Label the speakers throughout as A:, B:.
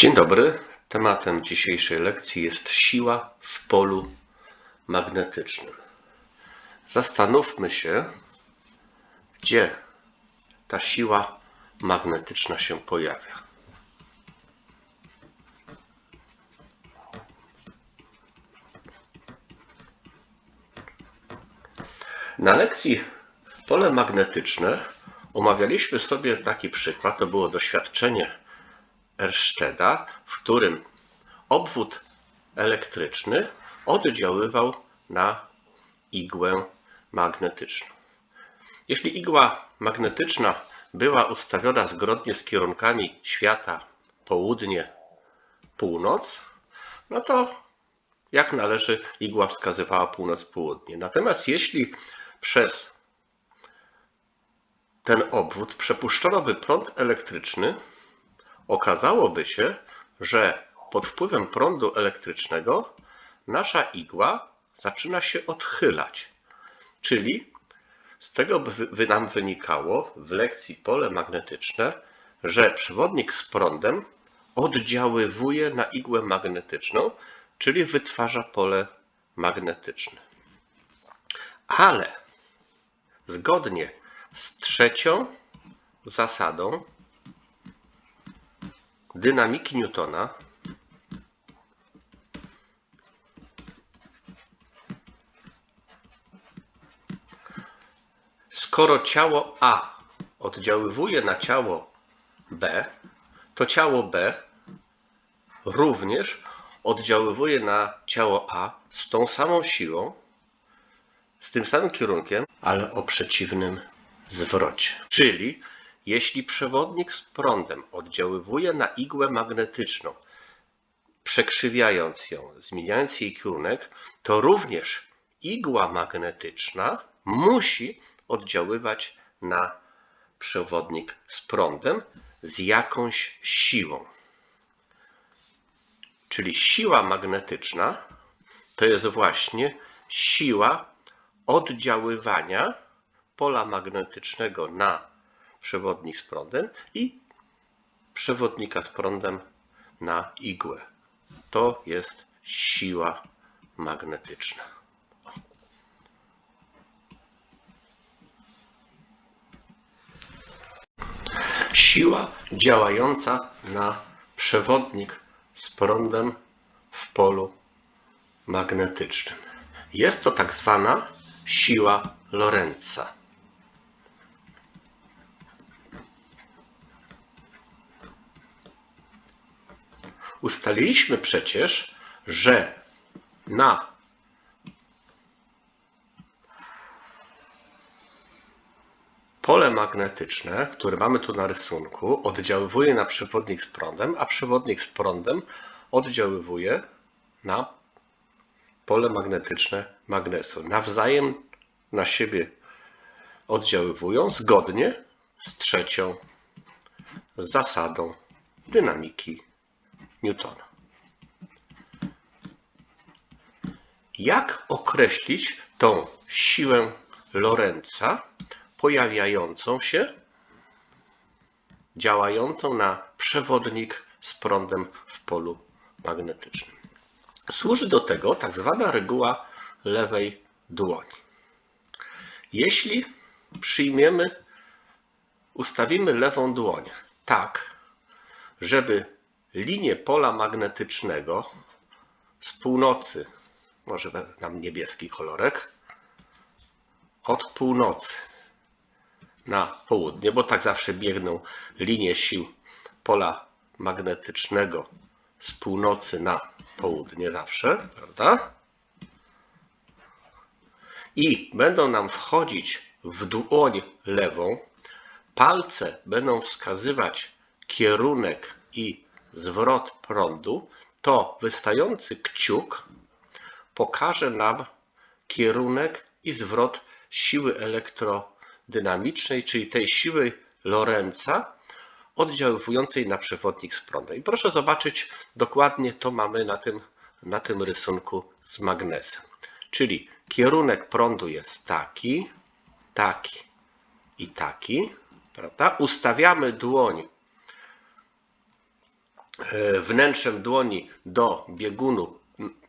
A: Dzień dobry. Tematem dzisiejszej lekcji jest siła w polu magnetycznym. Zastanówmy się, gdzie ta siła magnetyczna się pojawia. Na lekcji pole magnetyczne omawialiśmy sobie taki przykład, to było doświadczenie Ersteda, w którym obwód elektryczny oddziaływał na igłę magnetyczną. Jeśli igła magnetyczna była ustawiona zgodnie z kierunkami świata południe, północ, no to jak należy igła wskazywała północ-południe. Natomiast jeśli przez ten obwód przepuszczono by prąd elektryczny, okazałoby się, że pod wpływem prądu elektrycznego nasza igła zaczyna się odchylać. Czyli z tego by nam wynikało w lekcji pole magnetyczne, że przewodnik z prądem oddziaływuje na igłę magnetyczną, czyli wytwarza pole magnetyczne. Ale zgodnie z trzecią zasadą dynamiki Newtona skoro ciało A oddziaływuje na ciało B, to ciało B również oddziaływuje na ciało A z tą samą siłą, z tym samym kierunkiem, ale o przeciwnym zwrocie. Czyli jeśli przewodnik z prądem oddziaływuje na igłę magnetyczną, przekrzywiając ją, zmieniając jej kierunek, to również igła magnetyczna musi oddziaływać na przewodnik z prądem z jakąś siłą. Czyli siła magnetyczna to jest właśnie siła oddziaływania pola magnetycznego na przewodnik z prądem i przewodnika z prądem na igłę. To jest siła magnetyczna. Siła działająca na przewodnik z prądem w polu magnetycznym. Jest to tak zwana siła Lorenza. Ustaliliśmy przecież, że na pole magnetyczne, które mamy tu na rysunku, oddziaływuje na przewodnik z prądem, a przewodnik z prądem oddziaływuje na pole magnetyczne magnesu. Nawzajem na siebie oddziaływują zgodnie z trzecią zasadą dynamiki Newtona. Jak określić tą siłę Lorenza pojawiającą się, działającą na przewodnik z prądem w polu magnetycznym? Służy do tego tak zwana reguła lewej dłoni. Jeśli przyjmiemy, ustawimy lewą dłoń tak, żeby linię pola magnetycznego z północy, może nam niebieski kolorek, od północy na południe, bo tak zawsze biegną linie sił pola magnetycznego z północy na południe zawsze, prawda? I będą nam wchodzić w dłoń lewą, palce będą wskazywać kierunek i zwrot prądu, to wystający kciuk pokaże nam kierunek i zwrot siły elektrodynamicznej, czyli tej siły Lorenza oddziaływującej na przewodnik z prądem. I proszę zobaczyć, dokładnie to mamy na tym, na tym rysunku z magnesem. Czyli kierunek prądu jest taki, taki i taki, prawda? Ustawiamy dłoń wnętrzem dłoni do biegunu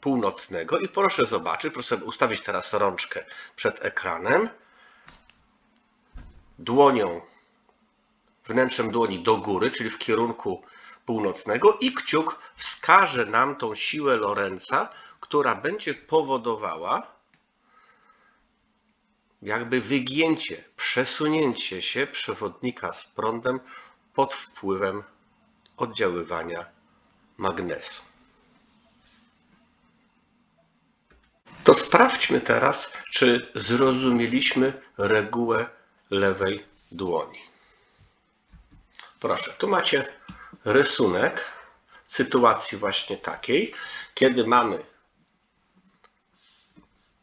A: północnego. I proszę zobaczyć, proszę ustawić teraz rączkę przed ekranem, dłonią, wnętrzem dłoni do góry, czyli w kierunku północnego. I kciuk wskaże nam tą siłę Lorenza, która będzie powodowała jakby wygięcie, przesunięcie się przewodnika z prądem pod wpływem oddziaływania magnesu. To sprawdźmy teraz, czy zrozumieliśmy regułę lewej dłoni. Proszę, tu macie rysunek sytuacji właśnie takiej, kiedy mamy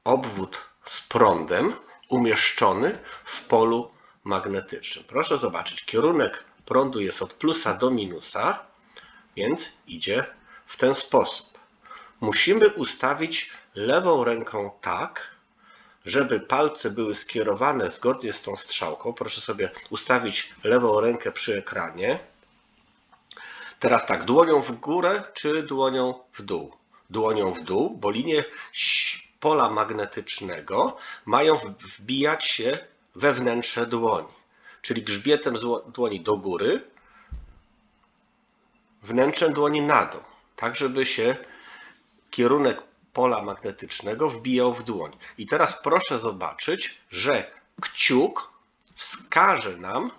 A: obwód z prądem umieszczony w polu magnetycznym. Proszę zobaczyć, kierunek prądu jest od plusa do minusa, więc idzie w ten sposób. Musimy ustawić lewą ręką tak, żeby palce były skierowane zgodnie z tą strzałką. Proszę sobie ustawić lewą rękę przy ekranie. Teraz tak, dłonią w górę czy dłonią w dół? Dłonią w dół, bo linie pola magnetycznego mają wbijać się we wnętrze dłoni. Czyli grzbietem dłoni do góry, wnętrzem dłoni na dół, tak żeby się kierunek pola magnetycznego wbijał w dłoń. I teraz proszę zobaczyć, że kciuk wskaże nam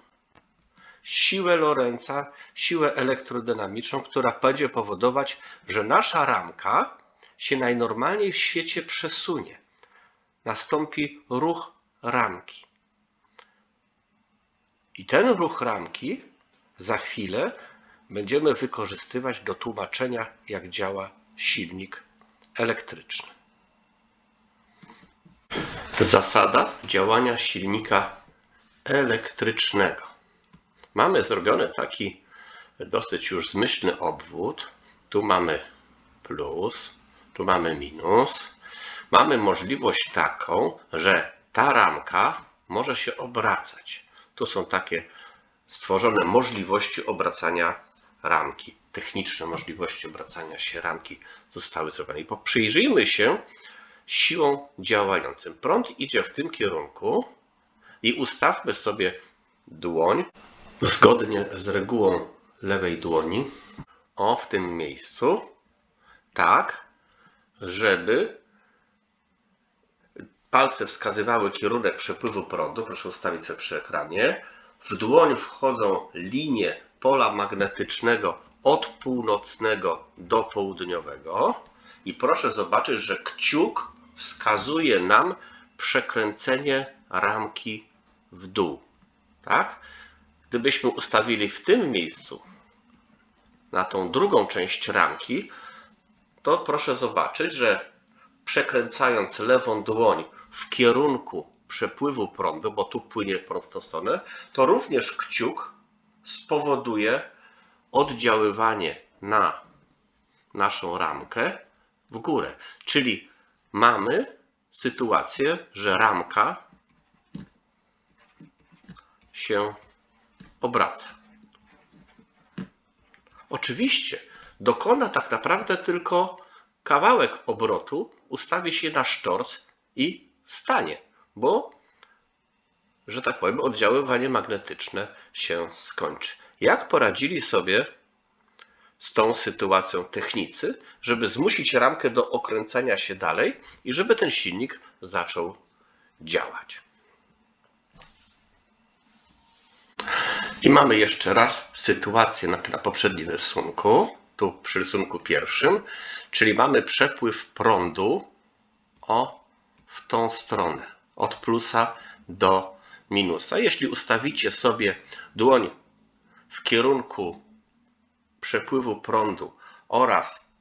A: siłę Lorenza, siłę elektrodynamiczną, która będzie powodować, że nasza ramka się najnormalniej w świecie przesunie. Nastąpi ruch ramki. I ten ruch ramki za chwilę będziemy wykorzystywać do tłumaczenia, jak działa silnik elektryczny. Zasada działania silnika elektrycznego. Mamy zrobiony taki dosyć już zmyślny obwód. Tu mamy plus, tu mamy minus. Mamy możliwość taką, że ta ramka może się obracać. Tu są takie stworzone możliwości obracania ramki. Techniczne możliwości obracania się ramki zostały zrobione. I przyjrzyjmy się siłą działającym. Prąd idzie w tym kierunku i ustawmy sobie dłoń zgodnie z regułą lewej dłoni o w tym miejscu tak, żeby palce wskazywały kierunek przepływu prądu. Proszę ustawić sobie przy ekranie. W dłoń wchodzą linie pola magnetycznego od północnego do południowego. I proszę zobaczyć, że kciuk wskazuje nam przekręcenie ramki w dół. Tak? Gdybyśmy ustawili w tym miejscu na tą drugą część ramki, to proszę zobaczyć, że przekręcając lewą dłoń w kierunku przepływu prądu, bo tu płynie prąd to również kciuk spowoduje oddziaływanie na naszą ramkę w górę. Czyli mamy sytuację, że ramka się obraca. Oczywiście dokona tak naprawdę tylko kawałek obrotu, ustawi się na sztorc i stanie, bo, że tak powiem, oddziaływanie magnetyczne się skończy. Jak poradzili sobie z tą sytuacją technicy, żeby zmusić ramkę do okręcania się dalej i żeby ten silnik zaczął działać? I mamy jeszcze raz sytuację na, na poprzednim rysunku, tu przy rysunku pierwszym, czyli mamy przepływ prądu o w tą stronę, od plusa do minusa. Jeśli ustawicie sobie dłoń w kierunku przepływu prądu oraz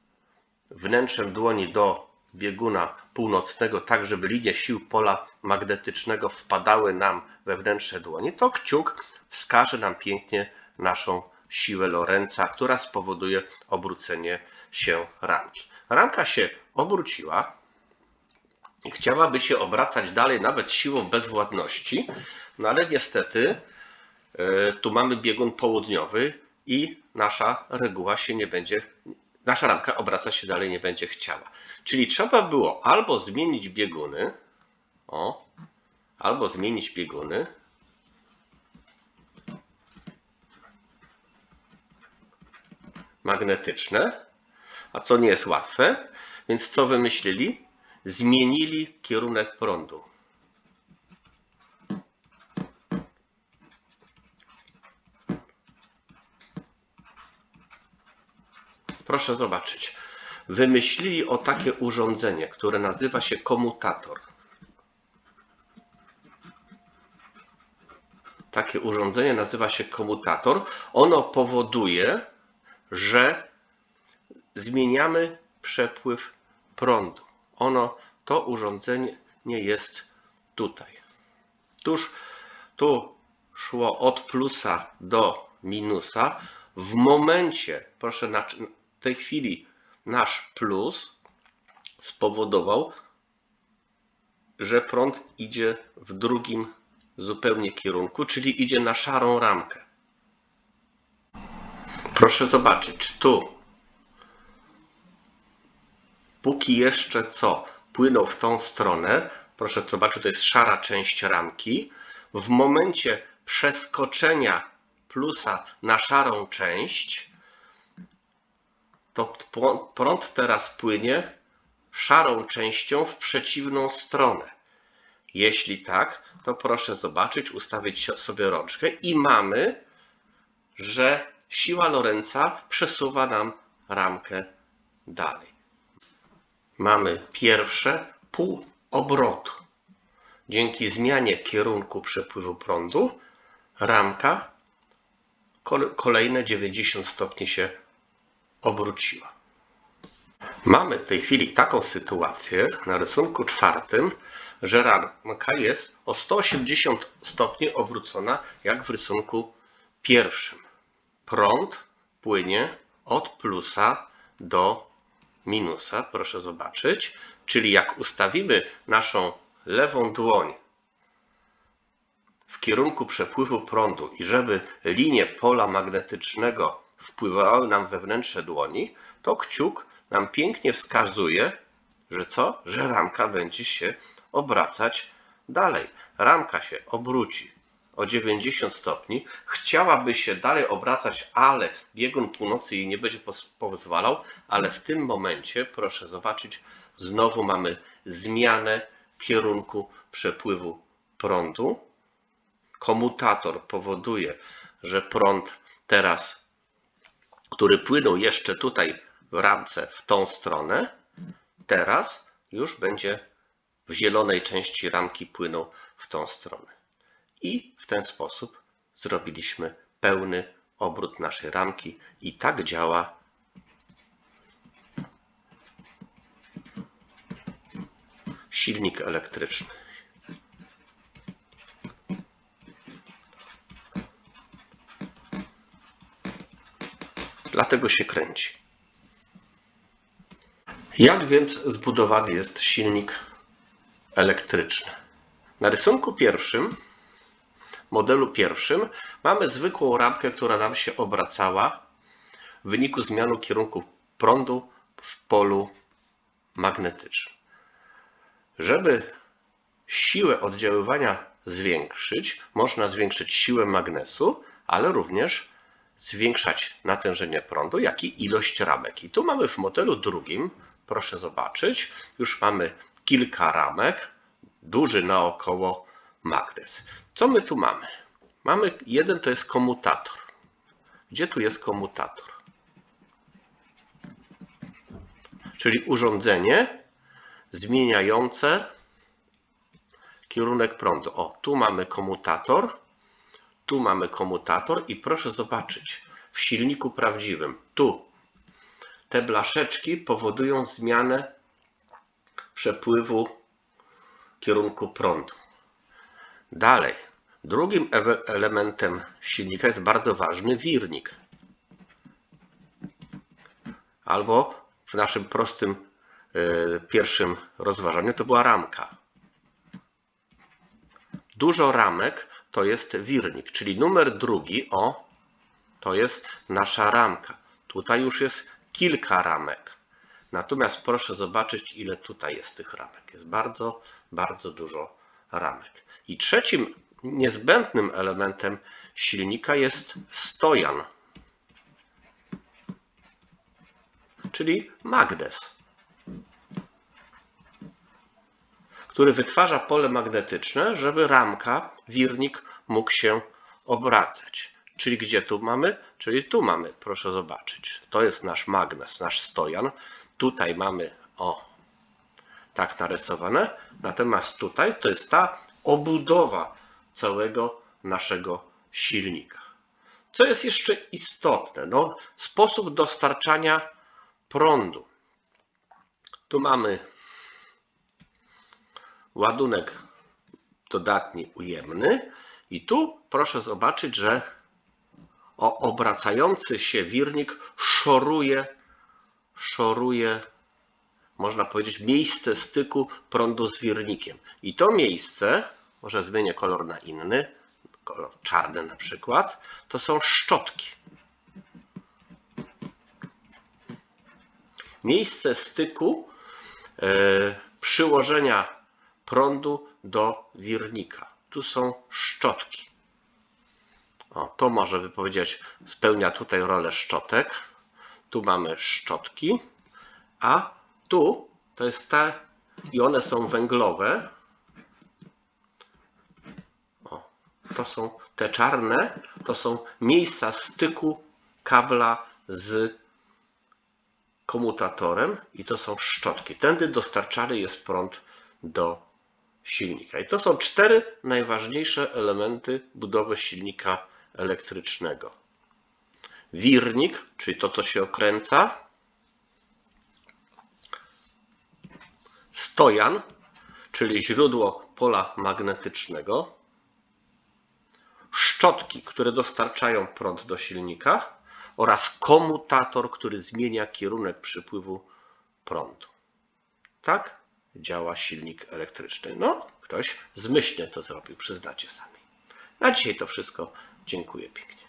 A: wnętrzem dłoni do bieguna północnego, tak żeby linie sił pola magnetycznego wpadały nam we wnętrze dłoni, to kciuk wskaże nam pięknie naszą siłę Lorenza, która spowoduje obrócenie się ramki. Ramka się obróciła i chciałaby się obracać dalej, nawet siłą bezwładności, no ale niestety e, tu mamy biegun południowy i nasza reguła się nie będzie, nasza ramka obracać się dalej nie będzie chciała. Czyli trzeba było albo zmienić bieguny, o, albo zmienić bieguny, magnetyczne, a co nie jest łatwe, więc co wymyślili? Zmienili kierunek prądu. Proszę zobaczyć. Wymyślili o takie urządzenie, które nazywa się komutator. Takie urządzenie nazywa się komutator. Ono powoduje, że zmieniamy przepływ prądu. Ono, to urządzenie nie jest tutaj. Tuż tu szło od plusa do minusa. W momencie, proszę, na tej chwili nasz plus spowodował, że prąd idzie w drugim zupełnie kierunku, czyli idzie na szarą ramkę. Proszę zobaczyć, tu póki jeszcze co płynął w tą stronę, proszę zobaczyć, to jest szara część ramki. W momencie przeskoczenia plusa na szarą część, to prąd teraz płynie szarą częścią w przeciwną stronę. Jeśli tak, to proszę zobaczyć, ustawić sobie rączkę i mamy, że siła Lorenza przesuwa nam ramkę dalej. Mamy pierwsze pół obrotu. Dzięki zmianie kierunku przepływu prądu ramka kolejne 90 stopni się obróciła. Mamy w tej chwili taką sytuację na rysunku czwartym, że ramka jest o 180 stopni obrócona, jak w rysunku pierwszym. Prąd płynie od plusa do minusa, proszę zobaczyć. Czyli jak ustawimy naszą lewą dłoń w kierunku przepływu prądu i żeby linie pola magnetycznego wpływały nam we wnętrze dłoni, to kciuk nam pięknie wskazuje, że co? Że ramka będzie się obracać dalej. Ramka się obróci o 90 stopni. Chciałaby się dalej obracać, ale biegun północy jej nie będzie pozwalał, ale w tym momencie, proszę zobaczyć, znowu mamy zmianę kierunku przepływu prądu. Komutator powoduje, że prąd teraz który płynął jeszcze tutaj w ramce w tą stronę, teraz już będzie w zielonej części ramki płynął w tą stronę. I w ten sposób zrobiliśmy pełny obrót naszej ramki i tak działa silnik elektryczny. dlatego się kręci. Jak więc zbudowany jest silnik elektryczny? Na rysunku pierwszym, modelu pierwszym, mamy zwykłą ramkę, która nam się obracała w wyniku zmiany kierunku prądu w polu magnetycznym. Żeby siłę oddziaływania zwiększyć, można zwiększyć siłę magnesu, ale również zwiększać natężenie prądu, jak i ilość ramek. I tu mamy w modelu drugim, proszę zobaczyć, już mamy kilka ramek, duży naokoło magnes. Co my tu mamy? Mamy jeden to jest komutator. Gdzie tu jest komutator? Czyli urządzenie zmieniające kierunek prądu. O, tu mamy komutator, tu mamy komutator i proszę zobaczyć, w silniku prawdziwym, tu te blaszeczki powodują zmianę przepływu kierunku prądu. Dalej, drugim elementem silnika jest bardzo ważny wirnik. Albo w naszym prostym yy, pierwszym rozważaniu to była ramka. Dużo ramek to jest wirnik, czyli numer drugi, o, To jest nasza ramka. Tutaj już jest kilka ramek. Natomiast proszę zobaczyć, ile tutaj jest tych ramek. Jest bardzo, bardzo dużo ramek. I trzecim niezbędnym elementem silnika jest stojan, czyli magnes, który wytwarza pole magnetyczne, żeby ramka, wirnik mógł się obracać. Czyli gdzie tu mamy? Czyli tu mamy, proszę zobaczyć. To jest nasz magnes, nasz stojan. Tutaj mamy, o, tak narysowane. Natomiast tutaj to jest ta obudowa całego naszego silnika. Co jest jeszcze istotne? No, sposób dostarczania prądu. Tu mamy ładunek dodatni ujemny i tu proszę zobaczyć, że o obracający się wirnik szoruje, szoruje, można powiedzieć, miejsce styku prądu z wirnikiem. I to miejsce, może zmienię kolor na inny, kolor czarny na przykład, to są szczotki. Miejsce styku e, przyłożenia prądu do wirnika. Tu są szczotki. O, to może by powiedzieć, spełnia tutaj rolę szczotek. Tu mamy szczotki, a tu to jest te, i one są węglowe. O, to są te czarne, to są miejsca styku kabla z komutatorem i to są szczotki. Tędy dostarczany jest prąd do silnika. I to są cztery najważniejsze elementy budowy silnika elektrycznego. Wirnik, czyli to, co się okręca. Stojan, czyli źródło pola magnetycznego. Szczotki, które dostarczają prąd do silnika oraz komutator, który zmienia kierunek przypływu prądu. Tak działa silnik elektryczny. No, ktoś zmyślnie to zrobił, przyznacie sami. Na dzisiaj to wszystko. Dziękuję pięknie.